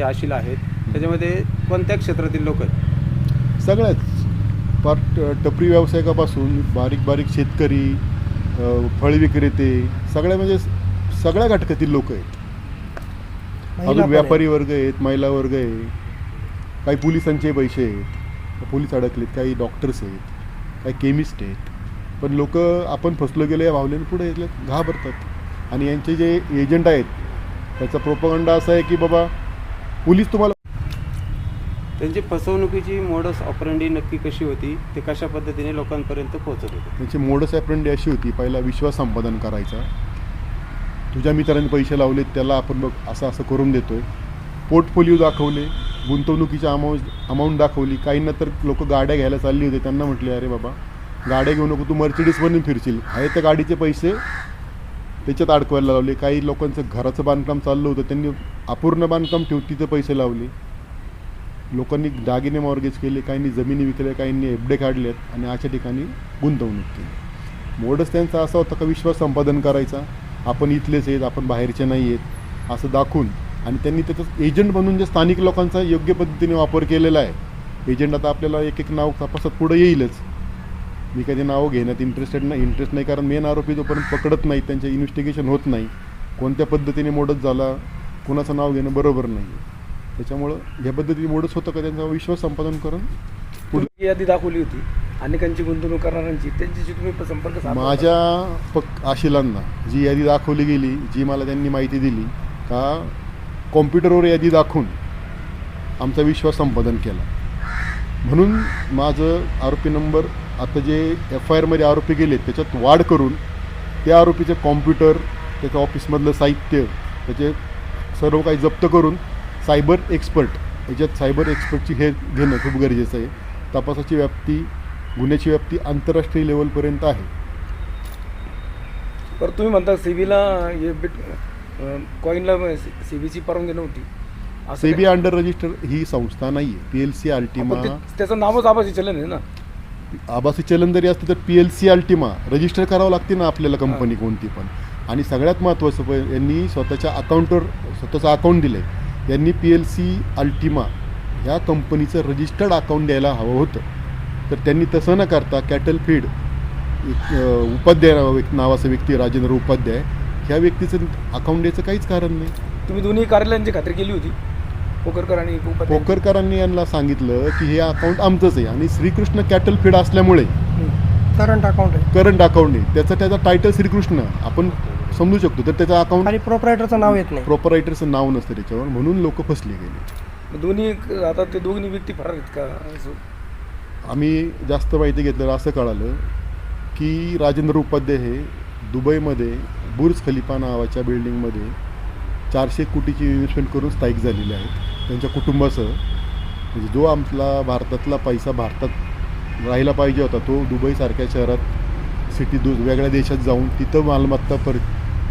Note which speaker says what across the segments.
Speaker 1: जे आशिला आहेत. त्याच्यामध्ये कोणत्या क्षेत्रातील लोक आहेत?
Speaker 2: सगळ्याच. पार ट- टपरी व्यावसायिकापासून बारीक बारीक शेतकरी फळ विक्रेते सगळ्या म्हणजे सगळ्या घटकातील लोक आहेत. अजून व्यापारी वर्ग आहेत महिला वर्ग आहे. काही पोलिसांचे पैसे आहेत. पोलीस अडकलेत काही डॉक्टर्स आहेत काही केमिस्ट आहेत. पण लोक आपण फसलो गेलो या भावनेने पुढे घाबरतात. आणि यांचे जे एजंट आहेत त्याचा प्रोपगंडा असा आहे की बाबा पोलीस तुम्हाला
Speaker 1: त्यांची फसवणुकीची मोडस ऑपरंडी नक्की कशी होती ते कशा पद्धतीने लोकांपर्यंत पोहोचत होते?
Speaker 2: त्यांची मोडस ॲप्रंडी अशी होती पहिला विश्वास संपादन करायचा. तुझ्या मित्रांनी पैसे लावलेत त्याला आपण बघ असं असं करून देतोय. पोर्टफोलिओ दाखवले गुंतवणुकीची अमाऊंट अमाऊंट दाखवली. काहींना तर लोक गाड्या घ्यायला चालली होते त्यांना म्हटले अरे बाबा गाड्या घेऊ नको तू मर्सिडीज बनून फिरशील. आहे त्या गाडीचे पैसे त्याच्यात अडकवायला लावले. काही लोकांचं घराचं बांधकाम चाललं होतं त्यांनी अपूर्ण बांधकाम ठेवून तिथं पैसे लावले. लोकांनी दागिने मॉर्गेज केले काहींनी जमिनी विकल्या काहींनी एफडे काढलेत आणि अशा ठिकाणी गुंतवणूक केली. मोडच त्यांचा असा होता का विश्वास संपादन करायचा आपण इथलेच आहेत आपण बाहेरचे नाही आहेत असं दाखवून. आणि त्यांनी त्याचा एजंट बनून जे स्थानिक लोकांचा योग्य पद्धतीने वापर केलेला आहे एजंट आता आपल्याला एक एक नाव तपासात पुढे येईलच. मी काही नावं घेण्यात इंटरेस्टेड नाही इंटरेस्ट नाही कारण मेन आरोपी जोपर्यंत पकडत नाही त्यांचे इन्व्हेस्टिगेशन होत नाही कोणत्या पद्धतीने मोडत झाला कोणाचं नाव घेणं बरोबर नाही. त्याच्यामुळं ह्या पद्धतीने मोडच होतं का त्यांचा विश्वास संपादन करून? पुढे
Speaker 3: ही यादी दाखवली होती अनेकांची गुंतवणूक करणाऱ्यांची त्यांच्याशी तुम्ही संपर्क?
Speaker 2: माझ्या पक आशिलांना जी यादी दाखवली गेली जी मला त्यांनी माहिती दिली का कॉम्प्युटरवर यादी दाखवून आमचा विश्वास संपादन केला. म्हणून माझं आरोपी नंबर आता जे एफ आय आरमध्ये आरोपी गेले त्याच्यात वाढ करून त्या आरोपीचे कॉम्प्युटर त्याच्या ऑफिसमधलं साहित्य त्याचे सर्व काही जप्त करून सायबर एक्सपर्ट याच्यात सायबर एक्सपर्टची हे घेणं खूप गरजेचं आहे. तपासाची व्याप्ती गुन्ह्याची व्याप्ती आंतरराष्ट्रीय लेवलपर्यंत आहे.
Speaker 3: बरं तुम्ही म्हणता सीबीला हे बिट कॉईनला सीबीची परवानगी नव्हती.
Speaker 2: सेबी? अंडर रजिस्टर ही संस्था नाही आहे पी एल सी अल्टिमा
Speaker 3: त्याचं नावच आभासी चलन आहे ना?
Speaker 2: आभासी चलन जरी असतं तर P L C Ultima register करावं लागते ना आपल्याला कंपनी कोणती पण. आणि सगळ्यात महत्त्वाचं यांनी स्वतःच्या अकाउंटवर स्वतःचं अकाउंट दिलं आहे यांनी पी एल सी अल्टिमा ह्या कंपनीचं रजिस्टर्ड अकाउंट द्यायला हवं होतं. तर त्यांनी तसं न करता कॅटल फीड उपाध्याय नावाचा व्यक्ती राजेंद्र उपाध्याय ह्या व्यक्तीचं अकाउंट द्यायचं काहीच कारण नाही.
Speaker 3: तुम्ही दोन्ही कार्यालयांची खात्री केली होती. आणि
Speaker 2: पोकरकरांनी यांना सांगितलं की हे अकाउंट आमचंच आहे आणि श्रीकृष्ण कॅटल फीड असल्यामुळे
Speaker 4: करंट अकाउंट आहे.
Speaker 2: करंट अकाउंट आहे. त्याचं त्याचा टायटल श्रीकृष्ण. आपण समजू शकतो. तर त्याचं अकाउंट
Speaker 4: खाली प्रोपरायटरचं नाव येत नाही.
Speaker 2: प्रॉपरायटरचं नाव नसतं त्याच्यावर. म्हणून लोक फसले गेले.
Speaker 3: दोन्ही आता ते दोन्ही व्यक्ती फरार आहेत का?
Speaker 2: आम्ही जास्त माहिती घेतल्यावर असं कळालं की राजेंद्र उपाध्याय हे दुबईमध्ये बुर्ज खलिफा नावाच्या बिल्डिंगमध्ये चारशे कोटीची इन्व्हेस्टमेंट करून स्थायिक झालेले आहेत. त्यांच्या कुटुंबासह. म्हणजे जो आपला भारतातला पैसा भारतात राहिला पाहिजे होता तो दुबईसारख्या शहरात सिटी दु वेगळ्या देशात जाऊन तिथं मालमत्ता पर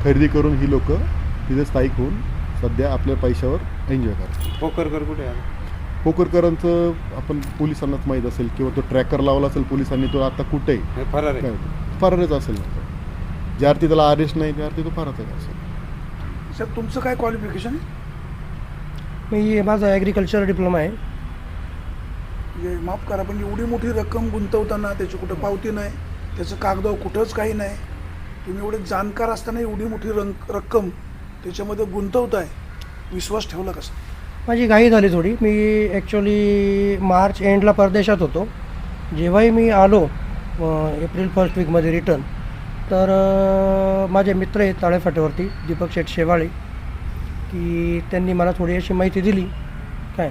Speaker 2: खरेदी करून ही लोक तिथे स्थायिक होऊन सध्या आपल्या पैशावर एन्जॉय करतात.
Speaker 1: पोकरकर कुठे आहे?
Speaker 2: पोकरकरांचं आपण पोलिसांनाच माहीत असेल किंवा तो ट्रॅकर लावला असेल पोलिसांनी तो आता कुठे आहे?
Speaker 1: हे फरार. आहे
Speaker 2: काय? फरारच असेल. ज्या अर्थी त्याला अरेस्ट नाही त्या अर्थी तो फरारच असेल.
Speaker 5: सर तुमचं काय क्वालिफिकेशन आहे?
Speaker 4: मी माझा ॲग्रिकल्चर डिप्लोमा आहे.
Speaker 5: म्हणजे माफ करा पण एवढी मोठी रक्कम गुंतवताना त्याची कुठं पावती नाही त्याचं कागदाव कुठंच काही नाही. तुम्ही एवढे जाणकार असताना एवढी मोठी रंक रक्कम त्याच्यामध्ये गुंतवताय विश्वास ठेवला कसा?
Speaker 4: माझी घाई झाली थोडी. मी ॲक्च्युली मार्च एंडला परदेशात होतो. जेव्हाही मी आलो एप्रिल फर्स्ट वीकमध्ये रिटर्न तर माझे मित्र आहेत ताळेफाट्यावरती दीपक शेठ शेवाळे. की त्यांनी मला थोडी अशी माहिती दिली. काय?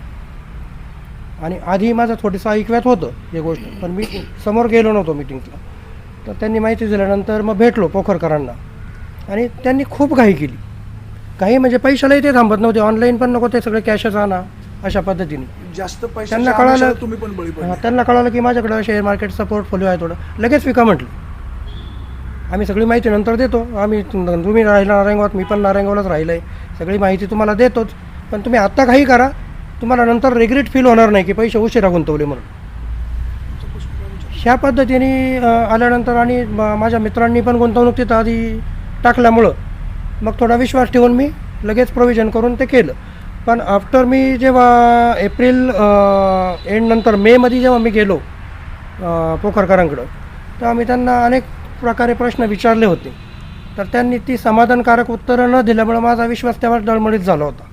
Speaker 4: आणि आधी माझं थोडंसं ऐकव्यात होतं हे गोष्ट पण मी समोर गेलो नव्हतो मिटिंगला तर त्यांनी माहिती दिल्यानंतर मग भेटलो पोखरकरांना. आणि त्यांनी खूप घाई केली. काही म्हणजे पैशालाही ते थांबत नव्हते. ऑनलाईन पण नको ते सगळे कॅशच आणा अशा पद्धतीने.
Speaker 5: जास्त
Speaker 4: त्यांना
Speaker 5: पैशाच्या
Speaker 4: कळालं-
Speaker 5: तुम्ही पण
Speaker 4: त्यांना कळालं की माझ्याकडं शेअर मार्केटचा पोर्टफोलिओ आहे थोडं. लगेच विका म्हटलं. आम्ही सगळी माहिती नंतर देतो. आम्ही तुम्ही राहिला नारायणगावात मी पण नारायणगावलाच राहिलं आहे सगळी माहिती तुम्हाला देतोच. पण तुम्ही आत्ता काही करा. तुम्हाला नंतर रिग्रेट फील होणार नाही की पैसे उशिरा गुंतवले म्हणून. ह्या पद्धतीने आल्यानंतर आणि म- माझ्या मित्रांनी पण गुंतवणूक तिथं आधी टाकल्यामुळं मग थोडा विश्वास ठेवून मी लगेच प्रोव्हिजन करून ते केलं. पण आफ्टर मी जेव्हा एप्रिल एंडनंतर मेमध्ये जेव्हा मी गेलो पोखरकरांकडं तर आम्ही त्यांना अनेक प्रकारे प्रश्न विचारले होते. तर त्यांनी ती समाधानकारक उत्तरं न दिल्यामुळे माझा विश्वास तेव्हा डळमळीत झाला होता.